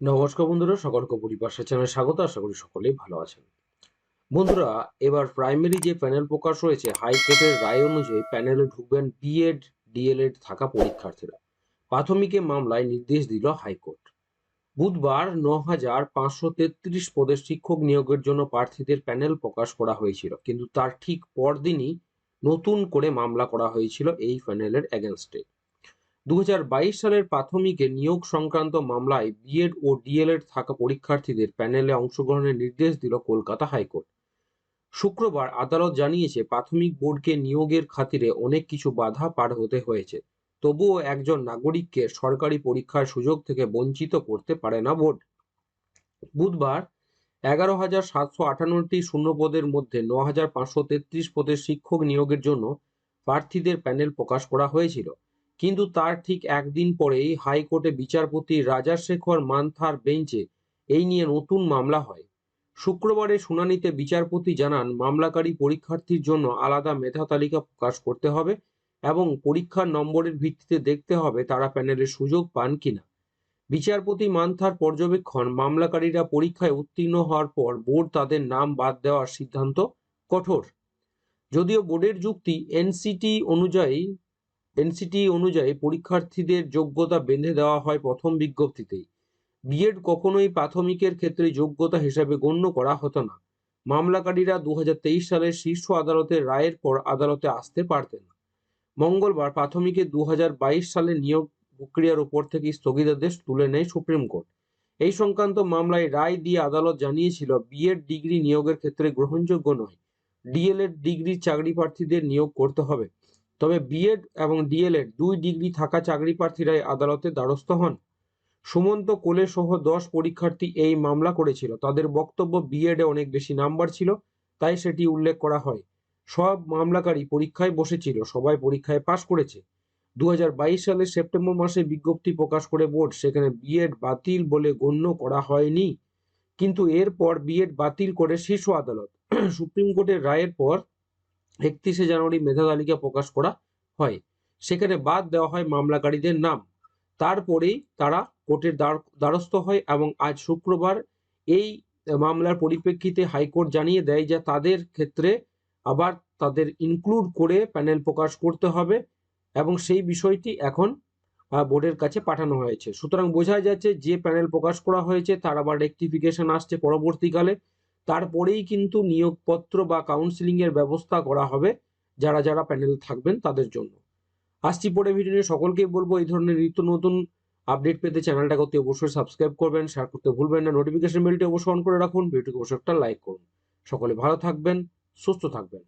নমস্কার বন্ধুরা, সকলকে পরিপার্শ্ব চ্যানেলে স্বাগত, আশা করি সকলেই ভালো আছেন। বন্ধুরা, এবার প্রাইমারি যে প্যানেল প্রকাশ হয়েছে হাইকোর্টের রায় অনুযায়ী প্যানেলে ঢুকবেন বিএড ডিএলএড থাকা পরীক্ষার্থীরা। প্রাথমিকে মামলায় নির্দেশ দিল হাইকোর্ট বুধবার ন হাজার পাঁচশো তেত্রিশ পদে শিক্ষক নিয়োগের জন্য প্রার্থীদের প্যানেল প্রকাশ করা হয়েছিল, কিন্তু তার ঠিক পরদিনই নতুন করে মামলা করা হয়েছিল এই প্যানেলের এগেনস্টে দু হাজার বাইশ সালের প্রাথমিকে নিয়োগ সংক্রান্ত মামলায় বিএড ও ডিএলএড থাকা পরীক্ষার্থীদের প্যানেলে অংশগ্রহণের নির্দেশ দিল কলকাতা হাইকোর্ট। শুক্রবার আদালত জানিয়েছে, প্রাথমিক বোর্ডকে নিয়োগের খাতিরে অনেক কিছু বাধা পার হতে হয়েছে। তবুও একজন নাগরিককে সরকারি পরীক্ষার সুযোগ থেকে বঞ্চিত করতে পারে না বোর্ড। বুধবার এগারো হাজার সাতশো আটান্নটি শূন্যপদের মধ্যে ন হাজার পাঁচশো তেত্রিশ পদের শিক্ষক নিয়োগের জন্য প্রার্থীদের প্যানেল প্রকাশ করা হয়েছিল। কিন্তু তার ঠিক একদিন পরেই হাইকোর্টে বিচারপতি রাজাশেখর মান্থার বেঞ্চে এই নিয়ে নতুন মামলা হয়। শুক্রবারের শুনানিতে বিচারপতি জানান, মামলাকারী পরীক্ষার্থীর জন্য আলাদা মেধা তালিকা প্রকাশ করতে হবে এবং পরীক্ষার নম্বরের ভিত্তিতে দেখতে হবে তারা প্যানেলের সুযোগ পান কিনা। বিচারপতি মান্থার পর্যবেক্ষণ, মামলাকারীরা পরীক্ষায় উত্তীর্ণ হওয়ার পর বোর্ড তাদের নাম বাদ দেওয়ার সিদ্ধান্ত কঠোর। যদিও বোর্ডের যুক্তি এনসিটি অনুযায়ী এনসিটি অনুযায়ী পরীক্ষার্থীদের যোগ্যতা বেঁধে দেওয়া হয় প্রথম বিজ্ঞপ্তিতেই। বিএড কখনোই প্রাথমিকের ক্ষেত্রে যোগ্যতা হিসাবে গণ্য করা হতো না। মামলাকারীরা দু হাজার তেইশ সালের শীর্ষ আদালতের রায়ের পর আদালতে আসতে পারতেন মঙ্গলবার প্রাথমিকে দু সালে নিয়োগ প্রক্রিয়ার উপর থেকে স্থগিতাদেশ তুলে নেয় সুপ্রিম কোর্ট। এই সংক্রান্ত মামলায় রায় দিয়ে আদালত জানিয়েছিল, বিএড ডিগ্রি নিয়োগের ক্ষেত্রে গ্রহণযোগ্য নয়। ডিএলএড ডিগ্রি চাকরি প্রার্থীদের নিয়োগ করতে হবে। তবে বিএড এবং ডিএলএড দুই ডিগ্রি থাকা চাকরি প্রার্থীরাই আদালতে দ্বারস্থ হন। সুমন্ত কোলে সহ দশ পরীক্ষার্থী এই মামলা করেছিল। তাদের বক্তব্য বিএডে অনেক বেশি নাম্বার ছিল, তাই সেটি উল্লেখ করা হয়। সব মামলাকারী পরীক্ষায় বসেছিল, সবাই পরীক্ষায় পাশ করেছে। দু হাজার বাইশ সালের সেপ্টেম্বর মাসে বিজ্ঞপ্তি প্রকাশ করে বোর্ড, সেখানে বিএড বাতিল বলে গণ্য করা হয়নি। কিন্তু এরপর বিএড বাতিল করে শীর্ষ আদালত। সুপ্রিম কোর্টের রায়ের পর একত্রিশে জানুয়ারি মেধা তালিকা প্রকাশ করা হয়। সেখানে বাদ দেওয়া হয় মামলাকারীদের নাম। তারপরেই তারা কোর্টের দ্বারস্থ হয় এবং আজ শুক্রবার এই মামলার পরিপ্রেক্ষিতে হাইকোর্ট জানিয়ে দেয় যে তাদের ক্ষেত্রে আবার তাদের ইনক্লুড করে প্যানেল প্রকাশ করতে হবে এবং সেই বিষয়টি এখন বোর্ডের কাছে পাঠানো হয়েছে। সুতরাং বোঝা যাচ্ছে যে প্যানেল প্রকাশ করা হয়েছে, তার আবার রেকটিফিকেশন আসছে পরবর্তীকালে। তারপরেই কিন্তু নিয়োগপত্র বা কাউন্সিলিং এর ব্যবস্থা করা হবে যারা যারা প্যানেল থাকবেন তাদের জন্য। আসছি পরে ভিডিও নিয়ে। সকলকেই বলব এই ধরনের নিত্য নতুন আপডেট পেতে চ্যানেলটা করতে অবশ্যই সাবস্ক্রাইব করবেন শেয়ার করতে ভুলবেন না। নোটিফিকেশন বেলটি অবশ্যই অন করে রাখুন। ভিডিওটিকে অবশ্যই একটা লাইক করুন। সকলে ভালো থাকবেন, সুস্থ থাকবেন।